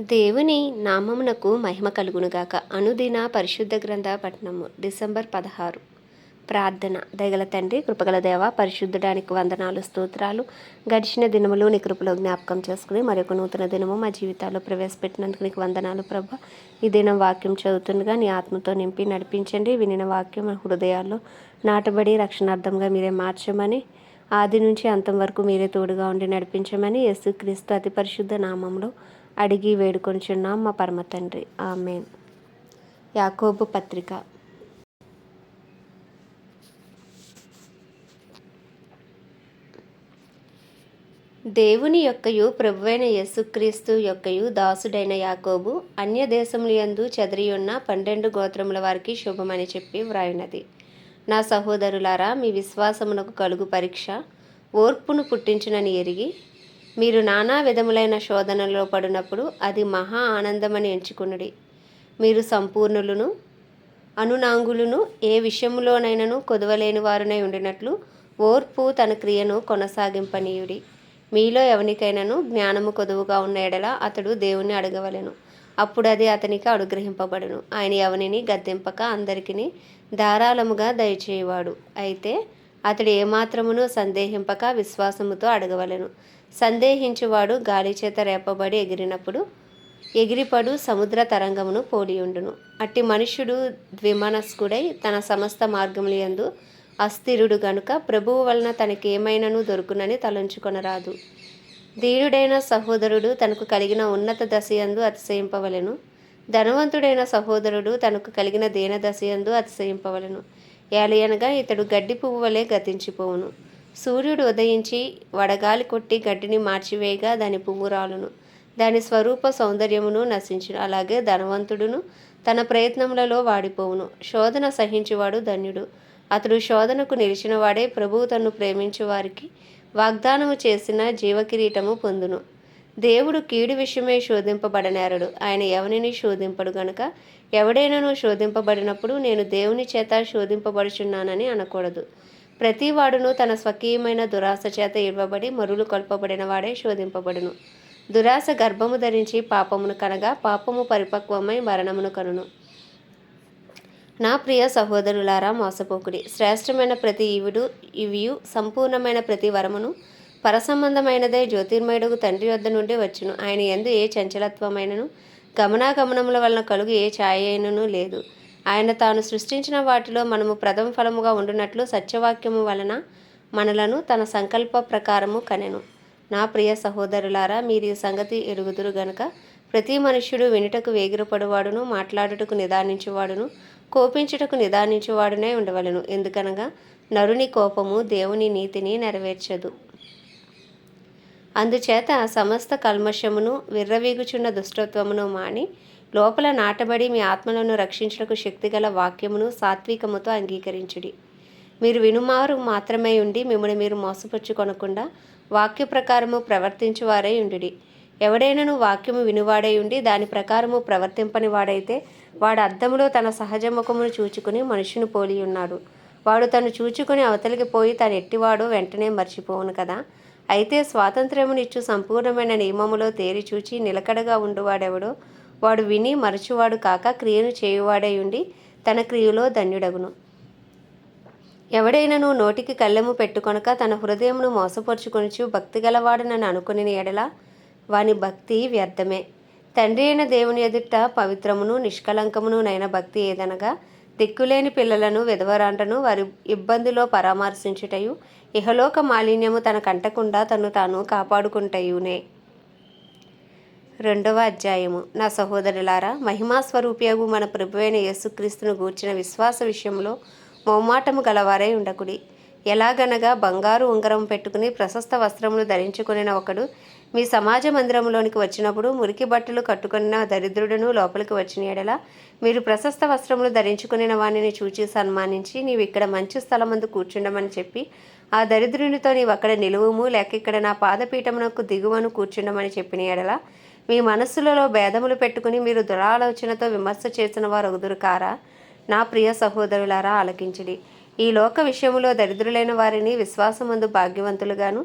దేవుని నామమునకు మహిమ కలుగునుగాక. అనుదిన పరిశుద్ధ గ్రంథ పట్టణము డిసెంబర్ పదహారు. ప్రార్థన. దయగల తండ్రి కృపగల దేవ పరిశుద్ధడానికి వందనాలు స్తోత్రాలు. గడిచిన దినములు నీ కృపలో జ్ఞాపకం చేసుకుని మరొక నూతన దినము మా జీవితాల్లో ప్రవేశపెట్టినందుకు నీకు వందనాలు ప్రభ. ఈ దినం వాక్యం చదువుతుండగా నీ ఆత్మతో నింపి నడిపించండి. వినిన వాక్యం హృదయాల్లో నాటబడి రక్షణార్థంగా మీరే మార్చమని ఆది నుంచి అంతం వరకు మీరే తోడుగా ఉండి నడిపించమని యేసుక్రీస్తు అతి పరిశుద్ధ నామంలో అడిగి వేడుకొంచున్నాం మా పరమ తండ్రి. ఆమె యాకోబు పత్రిక. దేవుని యొక్కయు ప్రభువైన యేసుక్రీస్తు యొక్కయు దాసుడైన యాకోబు అన్య దేశముల యందు చెదరియున్న పన్నెండు గోత్రముల వారికి శుభమని చెప్పి వ్రాయినది. నా సహోదరులారా మీ విశ్వాసమునకు కలుగు పరీక్ష ఓర్పును పుట్టించునని ఎరిగి మీరు నానా విధములైన శోధనలో పడినప్పుడు అది మహా ఆనందమని ఎంచుకునుడి. మీరు సంపూర్ణులను అనునాంగులను ఏ విషయంలోనైనను కొదవలేని వారునై ఉండినట్లు ఓర్పు తన క్రియను కొనసాగింపనీయుడి. మీలో ఎవనికైనాను జ్ఞానము కొదువుగా ఉన్న ఎడల అతడు దేవుణ్ణి అడగవలెను. అప్పుడు అది అతనికి అనుగ్రహింపబడును. ఆయన ఎవనిని గద్దెంపక అందరికీ ధారాళముగా దయచేయవాడు. అయితే అతడు ఏమాత్రమును సందేహింపక విశ్వాసముతో అడగవలెను. సందేహించువాడు గాలి చేత రేపబడి ఎగిరినప్పుడు ఎగిరిపడు సముద్ర తరంగమును పోలియుండును అట్టి మనుష్యుడు ద్విమనస్కుడై తన సమస్త మార్గములందు అస్థిరుడు గనుక ప్రభువు వలన తనకి ఏమైనను దొరుకునని తలంచుకొనరాదు. దీనుడైన సహోదరుడు తనకు కలిగిన ఉన్నత దశయందు అతిశయింపవలెను. ధనవంతుడైన సహోదరుడు తనకు కలిగిన దీన దశయందు అతిశయింపవలెను. ఏలయనగా ఇతడు గడ్డి పువ్వు వలె గతించిపోవును. సూర్యుడు ఉదయించి వడగాలి కొట్టి గడ్డిని మార్చివేయగా దాని పువ్వురాలును దాని స్వరూప సౌందర్యమును నశించును. అలాగే ధనవంతుడును తన ప్రయత్నములలో వాడిపోవును. శోధన సహించువాడు ధన్యుడు. అతడు శోధనకు నిలిచిన వాడే ప్రభువు తన్ను ప్రేమించు వారికి వాగ్దానము చేసిన జీవకిరీటము పొందును. దేవుడు కీడు విషయమే శోధింపబడనేరడు. ఆయన ఎవరిని శోధింపడు గనుక ఎవడైనాను శోధింపబడినప్పుడు నేను దేవుని చేత శోధింపబడుచున్నానని అనకూడదు. ప్రతివాడును తన స్వకీయమైన దురాశ చేత ఇవ్వబడి మరులు కొల్పబడిన వాడే శోధింపబడును. దురాశ గర్భము ధరించి పాపమును కనగా పాపము పరిపక్వమై మరణమును కనును. నా ప్రియ సహోదరులారా మోసపోకుడి శ్రేష్టమైన ప్రతి ఈవుడు ఇవియు సంపూర్ణమైన ప్రతి వరమును పరసంబంధమైనదే జ్యోతిర్మయుడుకు తండ్రి వద్ద నుండి వచ్చును. ఆయన ఎందు ఏ చంచలత్వమైనను గమనాగమనముల వలన కలుగు ఏ ఛాయ అయినను లేదు. ఆయన తాను సృష్టించిన వాటిలో మనము ప్రథమ ఫలముగా ఉండునట్లు సత్యవాక్యము వలన మనలను తన సంకల్ప ప్రకారము కనెను. నా ప్రియ సహోదరులారా మీరు ఈ సంగతి ఎరుగుదురు గనుక ప్రతి మనుష్యుడు వినుటకు వేగిరపడువాడును మాట్లాడుటకు నిదానించువాడును కోపించుటకు నిదానించువాడునే ఉండవలను. ఎందుకనగా నరుని కోపము దేవుని నీతిని నెరవేర్చదు. అందుచేత సమస్త కల్మషమును విర్రవీగుచున్న దుష్టత్వమును మాని లోపల నాటబడి మీ ఆత్మలను రక్షించుటకు శక్తిగల వాక్యమును సాత్వికముతో అంగీకరించుడి. మీరు వినుమారు మాత్రమే ఉండి మిమ్మల్ని మీరు మోసపుచ్చుకొనకుండా వాక్య ప్రకారము ప్రవర్తించువారై ఉండుడి. ఎవడైనను వాక్యము వినువాడై ఉండి దాని ప్రకారము ప్రవర్తింపని వాడైతే వాడు అద్దములో తన సహజ ముఖమును చూచుకుని మనుషుని పోలి ఉన్నాడు. వాడు తను చూచుకుని అవతలికి పోయి తను ఎట్టివాడో వెంటనే మర్చిపోవును కదా. అయితే స్వాతంత్ర్యమునిచ్చు సంపూర్ణమైన నియమములో తేరి చూచి నిలకడగా ఉండువాడెవడో వాడు విని మరచువాడు కాక క్రియను చేయువాడై ఉండి తన క్రియలో ధన్యుడగును. ఎవడైనను నోటికి కళ్ళెము పెట్టుకొనక తన హృదయమును మోసపరుచుకొనుచు భక్తి గలవాడనని అనుకుని ఎడల వాని భక్తి వ్యర్థమే. తండ్రి అయిన దేవుని ఎదుట పవిత్రమును నిష్కలంకమును నైన భక్తి ఏదనగా దిక్కులేని పిల్లలను విధవరాంటను వారి ఇబ్బందిలో పరామర్శించుటయు ఇహలోక మాలిన్యము తన కంటకుండా తను తాను కాపాడుకుంటయునే. రెండవ అధ్యాయము. నా సహోదరులారా మహిమా స్వరూపియగు మన ప్రభువైన యేసుక్రీస్తును గూర్చిన విశ్వాస విషయంలో మొమ్మాటము గలవారై ఉండకుడి. ఎలాగనగా బంగారు ఉంగరం పెట్టుకుని ప్రశస్త వస్త్రములు ధరించుకునిన ఒకడు మీ సమాజ మందిరంలోనికి వచ్చినప్పుడు మురికి బట్టలు కట్టుకున్న దరిద్రుడును లోపలికి వచ్చిన ఎడల మీరు ప్రశస్త వస్త్రములు ధరించుకునిన వాణిని చూచి సన్మానించి నీవు ఇక్కడ మంచి స్థలమందు కూర్చుండమని చెప్పి ఆ దరిద్రునితో నీవు అక్కడ నిలువుము లేక ఇక్కడ నా పాదపీఠమునకు దిగువను కూర్చుండమని చెప్పిన ఎడల మీ మనస్సులలో భేదములు పెట్టుకుని మీరు దురాలోచనతో విమర్శ చేసిన వారు ఒగుదురు కారా? నా ప్రియ సహోదరులారా ఆలకించుడి. ఈ లోక విషయములో దరిద్రులైన వారిని విశ్వాసమందు భాగ్యవంతులుగాను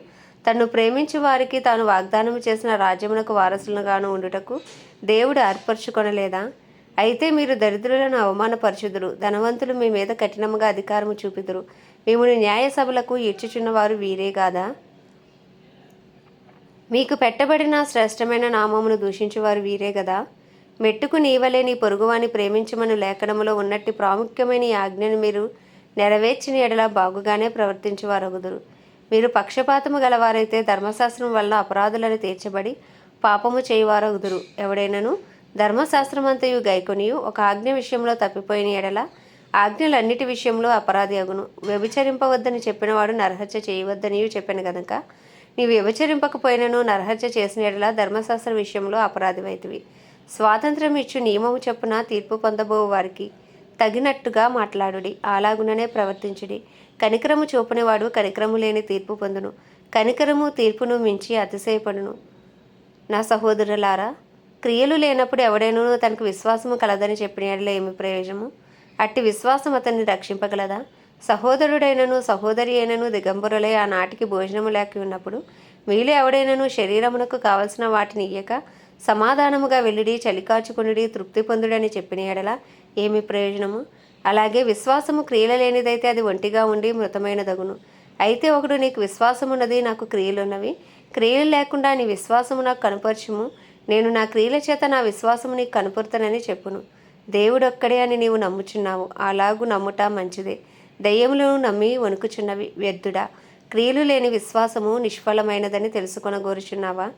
తను ప్రేమించు వారికి తాను వాగ్దానం చేసిన రాజ్యమునకు వారసులుగాను ఉండుటకు దేవుడు ఏర్పరచుకొనలేదా? అయితే మీరు దరిద్రులను అవమానపరచుదురు. ధనవంతులు మీ మీద కఠినముగా అధికారము చూపిదురు. మిమ్మల్ని న్యాయ సభలకు ఈడ్చుచున్నవారు వీరే కాదా మీకు పెట్టబడిన శ్రేష్టమైన నామమును దూషించువారు వీరే కదా మెట్టుకు నీవలే నీ పొరుగువాని ప్రేమించమని లేఖనములో ఉన్నట్టు ప్రాముఖ్యమైన ఈ ఆజ్ఞను మీరు నెరవేర్చిన ఎడల బాగుగానే ప్రవర్తించేవారగుదురు. మీరు పక్షపాతము గలవారైతే ధర్మశాస్త్రం వల్ల అపరాధులను తీర్చబడి పాపము చేయవారగుదురు. ఎవడైనను ధర్మశాస్త్రమంతయు గైకొనియు ఒక ఆజ్ఞ విషయంలో తప్పిపోయిన ఎడల ఆజ్ఞలన్నిటి విషయంలో అపరాధి అగును. వ్యభిచరింపవద్దని చెప్పినవాడు నరహత్య చేయవద్దనియు చెప్పాను కనుక నీవు వ్యభిచరింపకపోయినను నరహత్య చేసిన ఎడల ధర్మశాస్త్ర విషయంలో అపరాధమైతివి స్వాతంత్రం ఇచ్చు నియమము చొప్పున తీర్పు పొందబో వారికి తగినట్టుగా మాట్లాడుడి. అలాగుననే ప్రవర్తించుడి. కనికరము చూపనివాడు కనికరము లేని తీర్పు పొందును. కనికరము తీర్పును మించి అతిశయపడును. నా సహోదరులారా క్రియలు లేనప్పుడు ఎవడైనా తనకు విశ్వాసము కలదని చెప్పిన ఏమి ప్రయోజనము? అట్టి విశ్వాసం అతన్ని రక్షింపగలదా? సహోదరుడైనను సహోదరి అయినను దిగంబరులై ఆ నాటికి భోజనము లేక ఉన్నప్పుడు మీలో ఎవడైనను శరీరమునకు కావలసిన వాటిని ఇయ్యక సమాధానముగా వెళ్ళిడి చలికాచుకునుడి తృప్తి పొందుడని చెప్పిన ఎడల ఏమి ప్రయోజనము? అలాగే విశ్వాసము క్రియల లేనిదైతే అది ఒంటిగా ఉండి మృతమైనదగును. అయితే ఒకడు నీకు విశ్వాసమున్నది నాకు క్రియలున్నవి. క్రియలు లేకుండా నీ విశ్వాసము నాకు కనపరచుము. నేను నా క్రియల చేత నా విశ్వాసము నీకు కనపరుతానని చెప్పును. దేవుడొక్కడే అని నీవు నమ్ముచున్నావు. అలాగూ నమ్ముట మంచిదే. దయ్యములను నమ్మి వణుకుచున్నవి వ్యర్థుడా. క్రియలు లేని విశ్వాసము నిష్ఫలమైనదని తెలుసుకొనగోరుచున్నావా?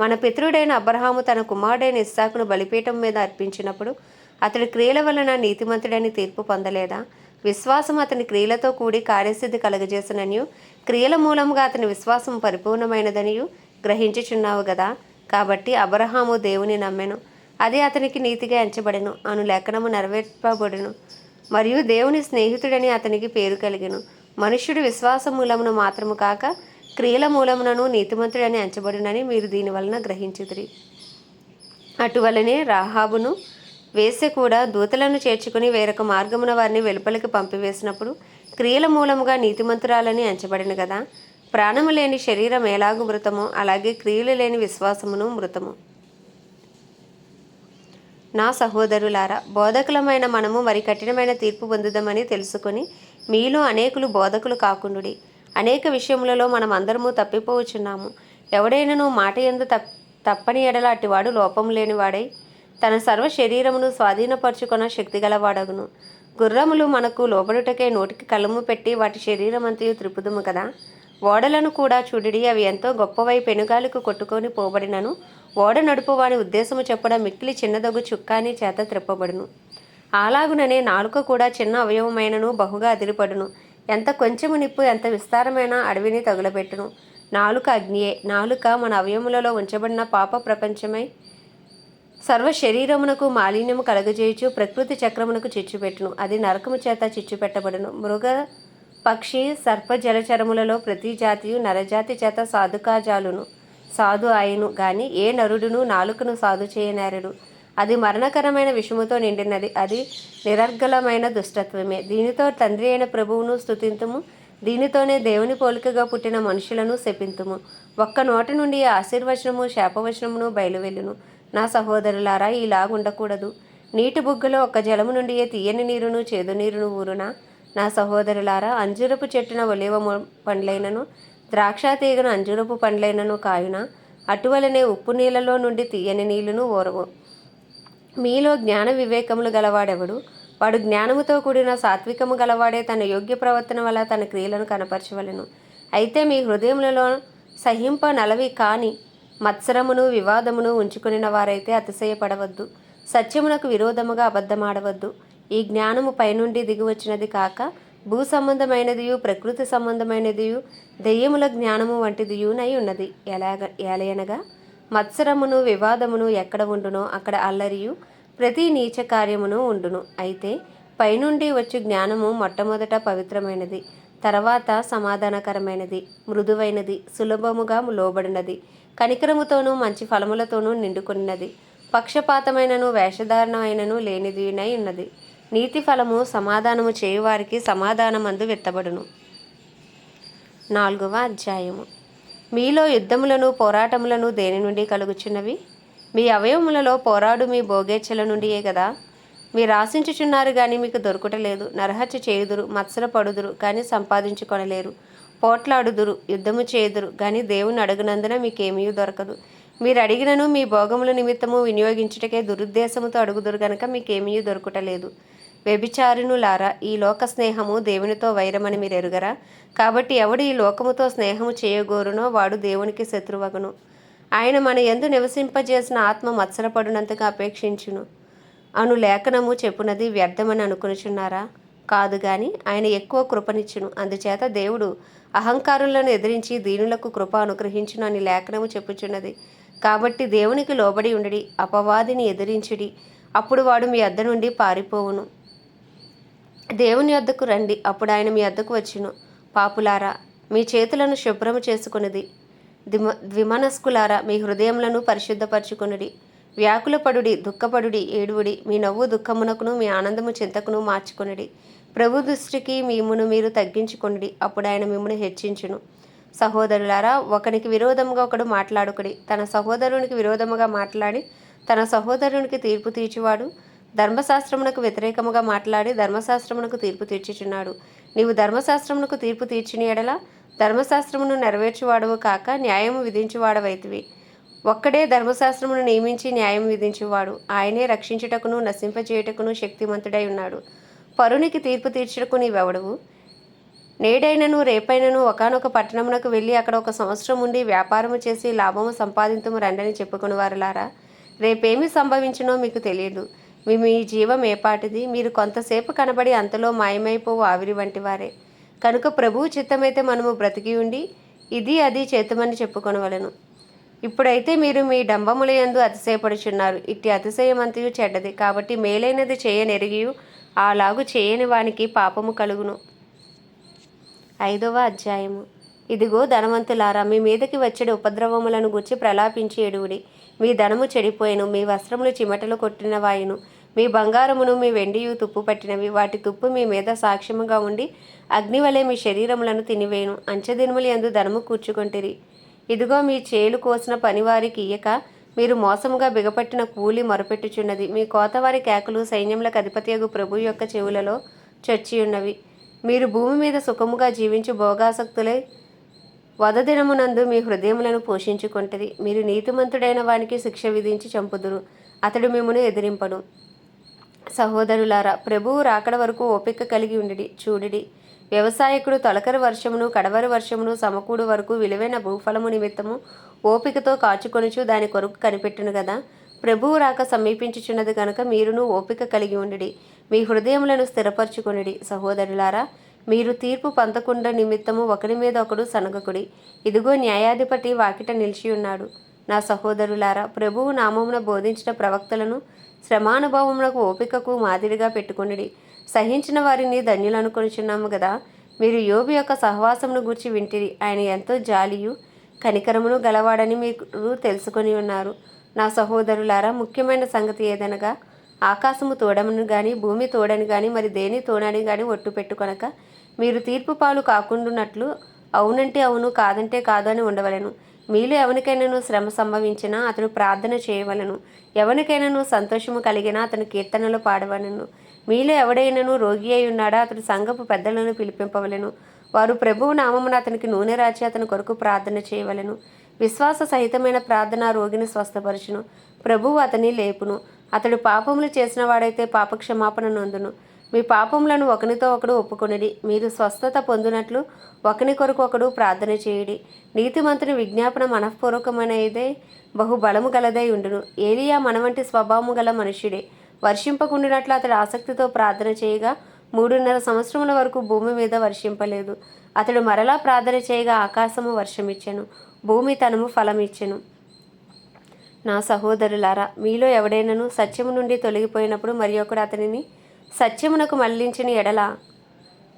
మన పితృడైన అబ్రహాము తన కుమారుడైన ఇస్సాకును బలిపీఠం మీద అర్పించినప్పుడు అతడి క్రియల వలన నీతిమంతుడని తీర్పు పొందలేదా? విశ్వాసం అతని క్రియలతో కూడి కార్యసిద్ధి కలగజేసిననియు క్రియల మూలంగా అతని విశ్వాసం పరిపూర్ణమైనదనియు గ్రహించుచున్నావు కదా కాబట్టి అబ్రహాము దేవుని నమ్మెను. అది అతనికి నీతిగా ఎంచబడెను. అను లేఖనము నెరవేర్పబడును. మరియు దేవుని స్నేహితుడని అతనికి పేరు కలిగెను. మనుష్యుడు విశ్వాస మూలమును మాత్రము కాక క్రియల మూలమునను నీతిమంతుడని ఎంచబడునని మీరు దీని వలన గ్రహించుదిరి అటువలనే రాహాబును వేసె కూడా దూతలను చేర్చుకుని వేరొక మార్గమున వారిని వెలుపలికి పంపివేసినప్పుడు క్రియల మూలముగా నీతిమంతురాలని ఎంచబడిన కదా ప్రాణము లేని శరీరం ఎలాగు మృతమో అలాగే క్రియలు లేని విశ్వాసమును మృతము. నా సహోదరులారా బోధకులమైన మనము మరి కఠినమైన తీర్పు పొందుదామని తెలుసుకొని మీలో అనేకులు బోధకులు కాకుండుడి. అనేక విషయములలో మనం అందరము తప్పిపోవచ్చున్నాము. ఎవడైనను మాట ఎందు తప్ తప్పని ఎడల అటివాడు లోపం లేనివాడై తన సర్వ శరీరమును స్వాధీనపరుచుకున్న శక్తి గలవాడగును గుర్రములు మనకు లోబడుటకే నోటికి కలము పెట్టి వాటి శరీరం అంతయు త్రిపుదుము కదా? ఓడలను కూడా చూడిడి అవి ఎంతో గొప్పవై పెనుగాలకు కొట్టుకొని పోబడినను ఓడ నడుపు వాని ఉద్దేశము చెప్పడం మిక్కిలి చిన్నదగు చుక్కాని చేత త్రిప్పబడును. అలాగుననే నాలుక కూడా చిన్న అవయవమైనను బహుగా అదిరిపడును ఎంత కొంచెము నిప్పు ఎంత విస్తారమైన అడవిని తగులబెట్టును. నాలుక అగ్నియే. నాలుక మన అవయములలో ఉంచబడిన పాప ప్రపంచమై సర్వ శరీరమునకు మాలిన్యము కలగజేయచు ప్రకృతి చక్రమునకు చిచ్చుపెట్టును. అది నరకము చేత చిచ్చుపెట్టబడును. మృగ పక్షి సర్ప జలచరములలో ప్రతి జాతియు నరజాతి చేత సాధుకాజాలును. సాధు అయిను గాని ఏ నరుడును నాలుకను సాధు చేయనేరడు. అది మరణకరమైన విషముతో నిండినది. అది నిరర్గలమైన దుష్టత్వమే. దీనితో తండ్రి అయిన ప్రభువును స్థుతింతుము దీనితోనే దేవుని పోలికగా పుట్టిన మనుషులను శపింతుము. ఒక్క నోటి నుండి ఆశీర్వచనము శాపవచనమును బయలువెళ్ళును. నా సహోదరులారా ఇలాగుండకూడదు నీటి బుగ్గలో ఒక్క జలము నుండి తీయని నీరును చేదు నీరును ఊరునా? నా సహోదరులారా అంజురపు చెట్టున ఒలివ పండ్లైనను ద్రాక్ష తీగను అంజురపు పండ్లైనను కాయున అటువలనే ఉప్పు నీళ్ళలో నుండి తీయని నీళ్ళను ఓరవు. మీలో జ్ఞాన వివేకములు గలవాడెవడు? వాడు జ్ఞానముతో కూడిన సాత్వికము గలవాడే తన యోగ్య ప్రవర్తన వల్ల తన క్రియలను కనపరచవలెను. అయితే మీ హృదయములలో సహింప నలవి కాని మత్సరమును వివాదమును ఉంచుకునిన వారైతే అతిశయపడవద్దు. సత్యమునకు విరోధముగా అబద్ధమాడవద్దు. ఈ జ్ఞానము పైనుండి దిగివచ్చినది కాక భూ సంబంధమైనదియు ప్రకృతి సంబంధమైనదియు దెయ్యముల జ్ఞానము వంటిదియునై ఉన్నది. ఎలాగ ఎలయనగా మత్సరమును వివాదమును ఎక్కడ ఉండునో అక్కడ అల్లరియు ప్రతి నీచ కార్యమును ఉండును. అయితే పైనుండి వచ్చు జ్ఞానము మొట్టమొదట పవిత్రమైనది తర్వాత సమాధానకరమైనది మృదువైనది సులభముగా లోబడినది కనికరముతోనూ మంచి ఫలములతోనూ నిండుకున్నది పక్షపాతమైనను వేషధారణమైనను లేనిదినై ఉన్నది. నీతి ఫలము సమాధానము చేయువారికి సమాధానమందు విత్తబడును. నాలుగవ అధ్యాయము. మీలో యుద్ధములను పోరాటములను దేని నుండి కలుగుచున్నవి? మీ అవయవములలో పోరాడు మీ భోగేచ్ఛల నుండియే కదా మీరు ఆశించుచున్నారు కానీ మీకు దొరకటలేదు. నరహత్య చేయుదురు మత్సర పడుదురు కానీ సంపాదించుకొనలేరు. పోట్లాడుదురు యుద్ధము చేయుదురు కానీ దేవుని అడుగునందున మీకేమీ దొరకదు. మీరు అడిగినను మీ భోగముల నిమిత్తము వినియోగించుటకే దురుద్దేశముతో అడుగుదురు గనక మీకేమీ దొరకటలేదు. వ్యభిచారిణులారా ఈ లోక స్నేహము దేవునితో వైరమని మీరు ఎరుగరా కాబట్టి ఎవడు ఈ లోకముతో స్నేహము చేయగోరునో వాడు దేవునికి శత్రువగును. ఆయన మన ఎందు నివసింపజేసిన ఆత్మ మత్సరపడినంతగా అపేక్షించును. అను లేఖనము చెప్పునది వ్యర్థమని అనుకునిచున్నారా? కాదు గాని ఆయన ఎక్కువ కృపనిచ్చును. అందుచేత దేవుడు అహంకారులను ఎదిరించి దీనులకు కృప అనుగ్రహించును అని లేఖనము చెప్పుచున్నది. కాబట్టి దేవునికి లోబడి ఉండడి అపవాదిని ఎదిరించుడి. అప్పుడు వాడు మీ అద్ద నుండి పారిపోవును. దేవుని వద్దకు రండి అప్పుడు ఆయన మీ వద్దకు వచ్చును. పాపులారా మీ చేతులను శుభ్రము చేసుకునిది. దిమ ద్విమనస్కులారా మీ హృదయములను పరిశుద్ధపరచుకునుడి. వ్యాకులపడుడి దుఃఖపడుడి ఏడువుడి. మీ నవ్వు దుఃఖమునకును మీ ఆనందము చింతకును మార్చుకునుడి. ప్రభు దృష్టికి మీమును మీరు తగ్గించుకునుడి అప్పుడు ఆయన మిమ్మను హెచ్చించును. సహోదరులారా ఒకనికి విరోధముగా ఒకడు మాట్లాడుకుడి. తన సహోదరునికి విరోధముగా మాట్లాడి తన సహోదరునికి తీర్పు తీర్చువాడు. ధర్మశాస్త్రమునకు వ్యతిరేకముగా మాట్లాడి ధర్మశాస్త్రమునకు తీర్పు తీర్చుచున్నాడు. నీవు ధర్మశాస్త్రమునకు తీర్పు తీర్చిన ఎడల ధర్మశాస్త్రమును నెరవేర్చువాడవు కాక న్యాయము విధించువాడవైతివి. ఒక్కడే ధర్మశాస్త్రమును నియమించి న్యాయం విధించువాడు. ఆయనే రక్షించుటకును నశింపచేయుటకును శక్తిమంతుడై ఉన్నాడు. పరునికి తీర్పు తీర్చుటకు నీవెవడవు? నేడైనను రేపైనను ఒకనొక పట్టణమునకు వెళ్ళి అక్కడ ఒక సంవత్సరం ఉండి వ్యాపారము చేసి లాభము సంపాదించము రండని చెప్పుకుని వారులారా రేపేమి సంభవించునో మీకు తెలియదు. మీ మీ జీవం ఏపాటిది మీరు కొంతసేపు కనబడి అంతలో మాయమైపోవు ఆవిరి వంటి వారే. కనుక ప్రభువు చిత్తమైతే మనము బ్రతికి ఉండి ఇది అది చేతమని చెప్పుకొనవలను. ఇప్పుడైతే మీరు మీ డంబములయందు అతిశయపడుచున్నారు. ఇట్టి అతిశయమంతయు చెడ్డది. కాబట్టి మేలైనది చేయనెరిగియు అలాగు చేయని వానికి పాపము కలుగును. ఐదవ అధ్యాయము. ఇదిగో ధనవంతులారా మీ మీదకి వచ్చే ఉపద్రవములను గుర్చి ప్రలాపించి ఎడువుడి మీ ధనము చెడిపోయెను మీ వస్త్రములు చిమటలు కొట్టిన వాయును మీ బంగారమును మీ వెండియు తుప్పు పట్టినవి. వాటి తుప్పు మీ మీద సాక్ష్యముగా ఉండి అగ్నివలే మీ శరీరములను తినివేయును. అంచెదినుములు ఎందు ధనము కూర్చుకొంటిరి. ఇదిగో మీ చేలు కోసిన పనివారికి ఇయ్యక మీరు మోసముగా బిగపట్టిన కూలి మొరపెట్టుచున్నది. మీ కోతవారి కేకలు సైన్యములకు అధిపతియగు ప్రభు యొక్క చెవులలో చొచ్చియున్నవి. మీరు భూమి మీద సుఖముగా జీవించు భోగాసక్తులై వధదినమునందు మీ హృదయములను పోషించుకుంటది. మీరు నీతిమంతుడైన వానికి శిక్ష విధించి చంపుదురు. అతడు మిమ్మను ఎదిరింపడు సహోదరులారా ప్రభువు రాకడ వరకు ఓపిక కలిగి ఉండిడి చూడిడి. వ్యవసాయకుడు తొలకరి వర్షమును కడవరి వర్షమును సమకూడు వరకు విలువైన భూఫలము నిమిత్తము ఓపికతో కాచుకొనుచు దాని కొరకు కనిపెట్టును కదా ప్రభువు రాక సమీపించుచున్నది కనుక మీరును ఓపిక కలిగి ఉండిడి. మీ హృదయములను స్థిరపరచుకొనిడి. సహోదరులారా మీరు తీర్పు పంతకుండా నిమిత్తము ఒకరి మీద ఒకడు సనగకుడి. ఇదిగో న్యాయాధిపతి వాకిట నిలిచి ఉన్నాడు నా సహోదరులారా ప్రభువు నామమున బోధించిన ప్రవక్తలను శ్రమానుభవములకు ఓపికకు మాదిరిగా పెట్టుకునిడి. సహించిన వారిని ధన్యులనుకొనిచున్నాము కదా మీరు యోబు యొక్క సహవాసమును గూర్చి వింటిరి. ఆయన ఎంతో జాలియు కనికరమును గలవాడని మీరు తెలుసుకొని ఉన్నారు. నా సహోదరులారా ముఖ్యమైన సంగతి ఏదనగా ఆకాశము తోడమును కానీ భూమి తోడని కానీ మరి దేని తోడని కానీ ఒట్టు పెట్టుకొనక మీరు తీర్పు పాలు కాకుండునట్లు అవునంటే అవును కాదంటే కాదు అని ఉండవలెను. మీలో ఎవరికైనాను శ్రమ సంభవించినా అతను ప్రార్థన చేయవలను. ఎవరికైనాను సంతోషము కలిగినా అతను కీర్తనలు పాడవలను. మీలో ఎవడైనాను రోగి అయి ఉన్నాడా అతడు సంఘపు పెద్దలను పిలిపింపవలెను. వారు ప్రభువు నామమున అతనికి నూనె రాచి అతని కొరకు ప్రార్థన చేయవలెను. విశ్వాస సహితమైన ప్రార్థన రోగిని స్వస్థపరచును. ప్రభువు అతని లేపును. అతడు పాపములు చేసిన వాడైతే పాప క్షమాపణ నొందును. మీ పాపములను ఒకనితో ఒకడు ఒప్పుకొనిడి. మీరు స్వస్థత పొందినట్లు ఒకని కొరకు ఒకడు ప్రార్థన చేయుడి. నీతిమంతుని విజ్ఞాపన మనఃపూర్వకమైనదే బహుబలము గలదై ఉండును. ఏలియా మన వంటి స్వభావము గల మనుష్యుడే. వర్షింపకుండినట్లు అతడు ఆసక్తితో ప్రార్థన చేయగా మూడున్నర సంవత్సరముల వరకు భూమి మీద వర్షింపలేదు. అతడు మరలా ప్రార్థన చేయగా ఆకాశము వర్షమిచ్చెను భూమి తనము ఫలమిచ్చెను. నా సహోదరులారా మీలో ఎవడైనను సత్యము నుండి తొలగిపోయినప్పుడు మరి ఒకడు అతనిని సత్యమునకు మళ్ళించిన ఎడల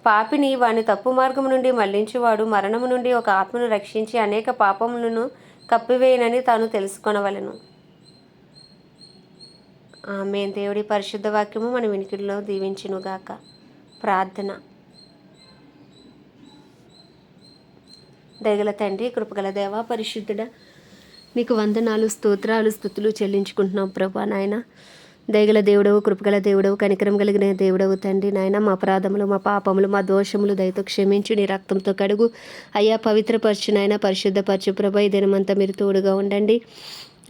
పాపిని వాని తప్పు మార్గము నుండి మళ్ళించువాడు మరణము నుండి ఒక ఆత్మను రక్షించి అనేక పాపములను కప్పివేయనని తాను తెలుసుకొనవలెను. ఆమె దేవుడి పరిశుద్ధ వాక్యము మన వినికిడిలో దీవించునుగాక. ప్రార్థన. దయగల తండ్రి కృపగల దేవ పరిశుద్ధుడ నీకు వందనాలు స్తోత్రాలు స్థుతులు చెల్లించుకుంటున్నాం ప్రభా నాయన. దయగల దేవుడవు కృపగల దేవుడవు కనికరం కలిగిన దేవుడవు తండ్రి నాయన. మా అపరాధములు మా పాపములు మా దోషములు దయతో క్షమించు నీ రక్తంతో కడుగు. అయ్యా పవిత్రపరచు నాయన పరిశుద్ధపరచు ప్రభా ఈ దినమంతా మీరు తోడుగా ఉండండి.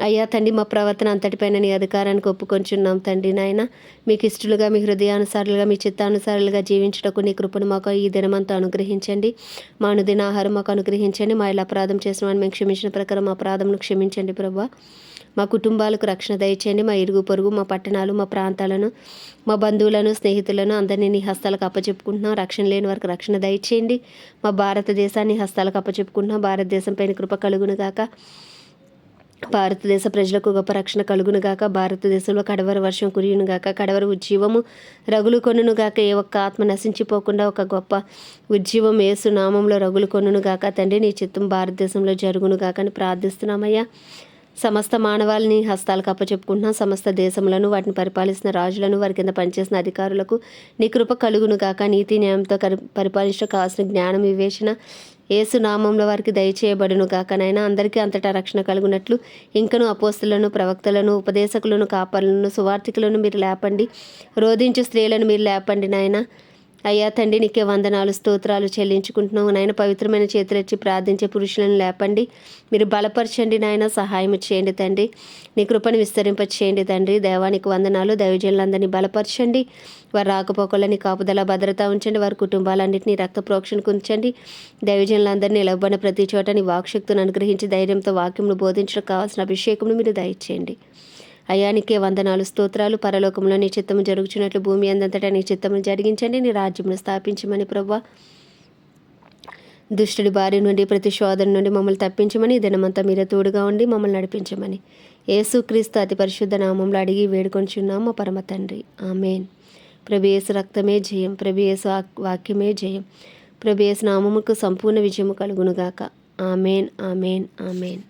అయ్యా తండ్రి మా ప్రవర్తన అంతటిపైన నీ అధికారానికి ఒప్పుకొంచున్నాం తండ్రి నాయన. మీకు ఇష్టలుగా మీ హృదయానుసారులుగా మీ చిత్తానుసారులుగా జీవించటకు నీ కృపను మాకు ఈ దినమంతా అనుగ్రహించండి. మా అనుదిన ఆహారం మాకు అనుగ్రహించండి. మా ఇలా అపరాధం చేసిన వాడిని మేము క్షమించిన ప్రకారం మా అపరాధంను క్షమించండి ప్రభా. మా కుటుంబాలకు రక్షణ దయచేయండి. మా ఇరుగు పొరుగు మా పట్టణాలు మా ప్రాంతాలను మా బంధువులను స్నేహితులను అందరినీ నీ హస్తాలకు అప్పచెప్పుకుంటున్నాం. రక్షణ లేని వారికి రక్షణ దయచేయండి. మా భారతదేశాన్ని హస్తాలకు అప్పచెప్పుకుంటున్నాం. భారతదేశం పైన కృప కలుగును గాక. భారతదేశ ప్రజలకు గొప్ప రక్షణ కలుగునుగాక భారతదేశంలో కడవర వర్షం కురియునుగాక కడవర ఉజ్జీవము రగులు కొనుగాక ఏ ఒక్క ఆత్మ నశించిపోకుండా ఒక గొప్ప ఉజ్జీవం ఏసు నామంలో రగులు కొనుగాక తండ్రి నీ చిత్తం భారతదేశంలో జరుగునుగాక అని ప్రార్థిస్తున్నామయ్యా. సమస్త మానవాళిని హస్తాలకు అప్పచెప్పుకుంటున్నాం సమస్త దేశములను వాటిని పరిపాలిస్తున్న రాజులను వారి కింద పనిచేసిన అధికారులకు నీ కృప కలుగును గాక. నీతి న్యాయంతో పరిపాలించడం కావాల్సిన జ్ఞానం వివేచన ఏసు నామంలో వారికి దయచేయబడును కాకనైనా అందరికీ అంతటా రక్షణ కలుగునట్లు ఇంకను అపోస్తులను ప్రవక్తలను ఉపదేశకులను కాపర్లను సువార్థికులను మీరు లేపండి. రోధించు స్త్రీలను మీరు లేపండి నాయన. అయ్యా తండ్రి నీకే వందనాలు స్తోత్రాలు చెల్లించుకుంటున్నావు నాయన పవిత్రమైన చేతులెచ్చి ప్రార్థించే పురుషులను లేపండి. మీరు బలపరచండి నాయన సహాయం చేయండి తండ్రి. నీ కృపను విస్తరింప చేయండి తండ్రి దేవానికి వందనాలు దైవజనులందరినీ బలపరచండి. వారి రాకపోకలని కాపుదల భద్రత ఉంచండి. వారి కుటుంబాలన్నింటినీ రక్త ప్రోక్షణకు ఉంచండి. దైవజనులందరినీ నిలబడిన ప్రతి చోట నీ వాక్శక్తును అనుగ్రహించి ధైర్యంతో వాక్యమును బోధించడం కావాల్సిన అభిషేకమును మీరు దయచేయండి. అయానికే వందనాలు స్తోత్రాలు. పరలోకంలో నీ చిత్తము జరుగుచున్నట్లు భూమి అందంతటా నీ చిత్తము జరిగించండి. నీ రాజ్యమును స్థాపించమని ప్రభా దుష్టుడి బారి నుండి ప్రతి శోధన నుండి మమ్మల్ని తప్పించమని దినమంతా మీరే తోడుగా ఉండి మమ్మల్ని నడిపించమని. యేసుక్రీస్తు అతి పరిశుద్ధ నామంలో అడిగి వేడుకొంచున్నాము పరమ తండ్రి. ఆమెన్. ప్రభేసు రక్తమే జయం. ప్రభేసు వాక్యమే జయం. ప్రభేసు నామముకు సంపూర్ణ విజయము కలుగునుగాక. Amen amen amen.